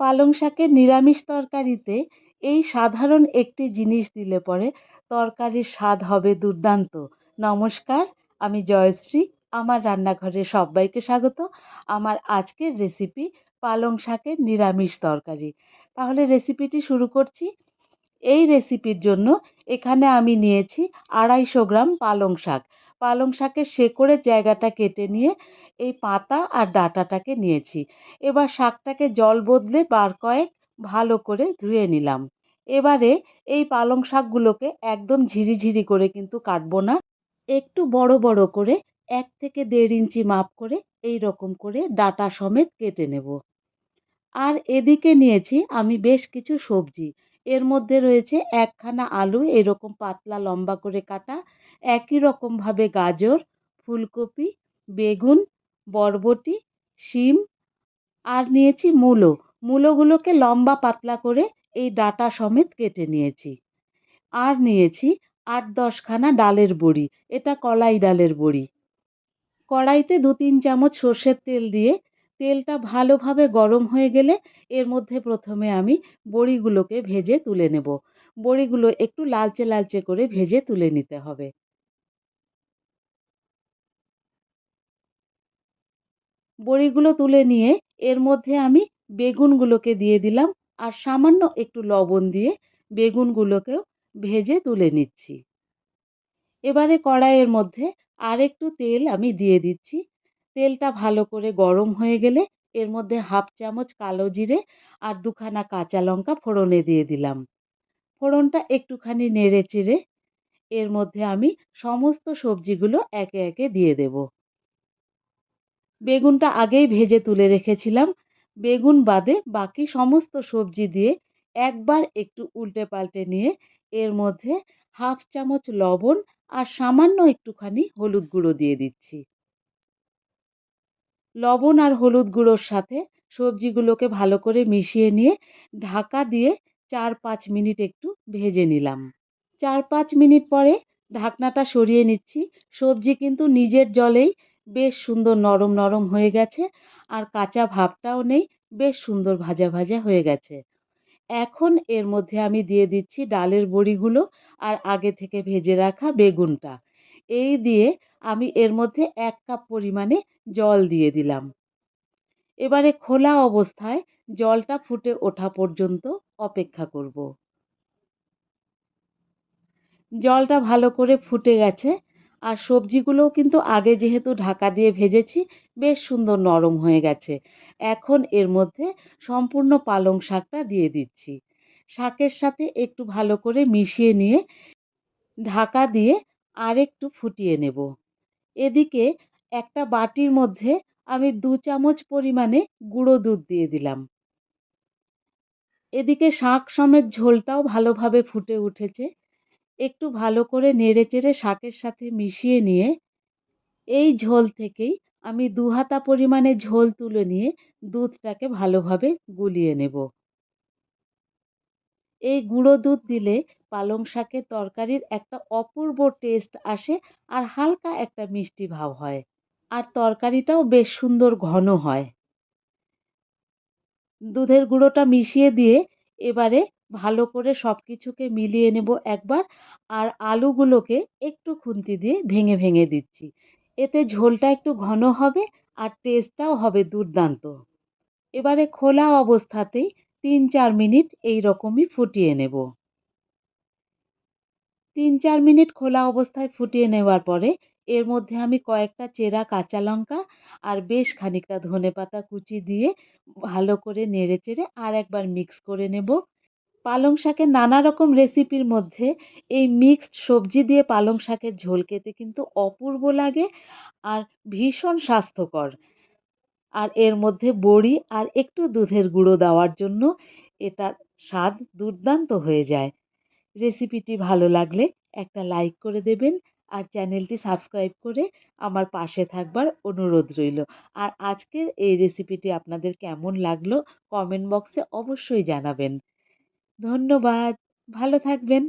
পালং শাকের নিরামিষ তরকারিতে এই সাধারণ একটি জিনিস দিলে পরে তরকারির স্বাদ হবে দুর্দান্ত। নমস্কার, আমি জয়শ্রী, আমার রান্নাঘরে সবাইকে স্বাগত। আমার আজকের রেসিপি পালং শাকের নিরামিষ তরকারি। তাহলে রেসিপিটি শুরু করছি। এই রেসিপির জন্য এখানে আমি নিয়েছি আড়াইশো গ্রাম পালং শাক। পালং শাকের শেকড়ের জায়গাটা কেটে নিয়ে এই পাতা আর ডাঁটাটাকে নিয়েছি। এবার শাকটাকে জল বদলে বার কয়েক ভালো করে ধুয়ে নিলাম। এবারে এই পালং শাকগুলোকে একদম ঝিরিঝিরি করে কিন্তু কাটবো না। একটু বড় বড় করে এক থেকে দেড় ইঞ্চি মাপ করে এই রকম করে ডাটা সমেত কেটে নেব। আর এদিকে নিয়েছি আমি বেশ কিছু সবজি। এর মধ্যে রয়েছে একখানা আলু, এরকম পাতলা লম্বা করে কাটা, একই রকমভাবে গাজর, ফুলকপি, বেগুন বরবটি, শিম আর নিয়েছি মূলো। মূলোগুলোকে লম্বা পাতলা করে এই ডাটা সমেত কেটে নিয়েছি। আর নিয়েছি আট দশখানা ডালের বড়ি। এটা কলাই ডালের বড়ি। কড়াইতে দু তিন চামচ সর্ষের তেল দিয়ে তেলটা ভালোভাবে গরম হয়ে গেলে এর মধ্যে প্রথমে আমি বড়িগুলোকে ভেজে তুলে নেব। বড়িগুলো একটু লালচে লালচে করে ভেজে তুলে নিতে হবে। বড়িগুলো তুলে নিয়ে এর মধ্যে আমি বেগুনগুলোকে দিয়ে দিলাম আর সামান্য একটু লবণ দিয়ে বেগুনগুলোকেও ভেজে তুলে নিচ্ছি। এবারে কড়াইয়ের মধ্যে আর একটু তেল আমি দিয়ে দিচ্ছি। তেলটা ভালো করে গরম হয়ে গেলে এর মধ্যে হাফ চামচ কালো জিরে আর দুখানা কাঁচা লঙ্কা ফোড়নে দিয়ে দিলাম। ফোড়নটা একটুখানি নেড়ে চেড়ে এর মধ্যে আমি সমস্ত সবজিগুলো একে একে দিয়ে দেব। বেগুনটা আগেই ভেজে তুলে রেখেছিলাম। বেগুন বাদে বাকি সমস্ত সবজি দিয়ে একবার একটু উল্টে পাল্টে নিয়ে এর মধ্যে হাফ চামচ লবণ আর সামান্য একটুখানি হলুদ গুঁড়ো দিয়ে দিচ্ছি। লবণ আর হলুদ গুঁড়োর সাথে সবজিগুলোকে ভালো করে মিশিয়ে নিয়ে ঢাকা দিয়ে চার পাঁচ মিনিট একটু ভেজে নিলাম। চার পাঁচ মিনিট পরে ঢাকনাটা সরিয়ে নিচ্ছি। সবজি কিন্তু নিজের জলেই বেশ সুন্দর নরম নরম হয়ে গেছে। আর কাঁচা ভাবটাও নেই, বেশ সুন্দর ভাজা ভাজা হয়ে গেছে। এখন এর মধ্যে আমি দিয়ে দিচ্ছি ডালের বড়িগুলো আর আগে থেকে ভেজে রাখা বেগুনটা। এই দিয়ে আমি এর মধ্যে এক কাপ পরিমাণে জল দিয়ে দিলাম। এবারে খোলা অবস্থায় জলটা ফুটে ওঠা পর্যন্ত অপেক্ষা করব। জলটা ভালো করে ফুটে গেছে। আর সবজিগুলোও কিন্তু আগে যেহেতু ঢাকা দিয়ে ভেজেছি, বেশ সুন্দর নরম হয়ে গেছে। এখন এর মধ্যে সম্পূর্ণ পালং শাকটা দিয়ে দিচ্ছি। শাকের সাথে একটু ভালো করে মিশিয়ে নিয়ে ঢাকা দিয়ে আর একটু ফুটিয়ে নেব। এদিকে একটা বাটির মধ্যে আমি দু চামচ পরিমাণে গুঁড়ো দুধ দিয়ে দিলাম। এদিকে শাক সমেত ঝোলটাও ভালোভাবে ফুটে উঠেছে। একটু ভালো করে নেড়ে চেড়ে শাকের সাথে মিশিয়ে নিয়ে, এই ঝোল থেকেই আমি দু হাতা পরিমাণে ঝোল তুলে নিয়ে দুধটাকে ভালোভাবে গুলিয়ে নেব। এই গুঁড়ো দুধ দিলে পালং শাকের তরকারির একটা অপূর্ব টেস্ট আসে আর হালকা একটা মিষ্টি ভাব হয় আর তরকারিটাও বেশ সুন্দর ঘন হয়। দুধের গুঁড়োটা মিশিয়ে দিয়ে এবারে ভালো করে সব কিছুকে মিলিয়ে নেব একবার। আর আলুগুলোকে একটু খুন্তি দিয়ে ভেঙে ভেঙে দিচ্ছি। এতে ঝোলটা একটু ঘন হবে আর টেস্টটাও হবে দুর্দান্ত। এবারে খোলা অবস্থাতেই তিন, চার মিনিট এই রকমই ফুটিয়ে নেব। তিন, চার মিনিট খোলা অবস্থায় ফুটিয়ে নেওয়ার পরে এর মধ্যে আমি কয়েকটা চেরা কাঁচা লঙ্কা আর বেশ খানিকটা ধনে পাতা কুচি দিয়ে ভালো করে নেড়ে চেড়ে আর একবার মিক্স করে নেব। পালং শাকের নানা রকম রেসিপির মধ্যে এই মিক্সড সবজি দিয়ে পালং শাকের ঝোল খেতে কিন্তু অপূর্ব লাগে আর ভীষণ স্বাস্থ্যকর। আর এর মধ্যে বড়ি আর একটু দুধের গুঁড়ো দেওয়ার জন্য এটার স্বাদ দুর্দান্ত হয়ে যায়। রেসিপিটি ভালো লাগলে একটা লাইক করে দেবেন আর চ্যানেলটি সাবস্ক্রাইব করে আমার পাশে থাকবার অনুরোধ রইল। আর আজকের এই রেসিপিটি আপনাদের কেমন লাগল? কমেন্ট বক্সে অবশ্যই জানাবেন। ধন্যবাদ ভালো থাকবেন।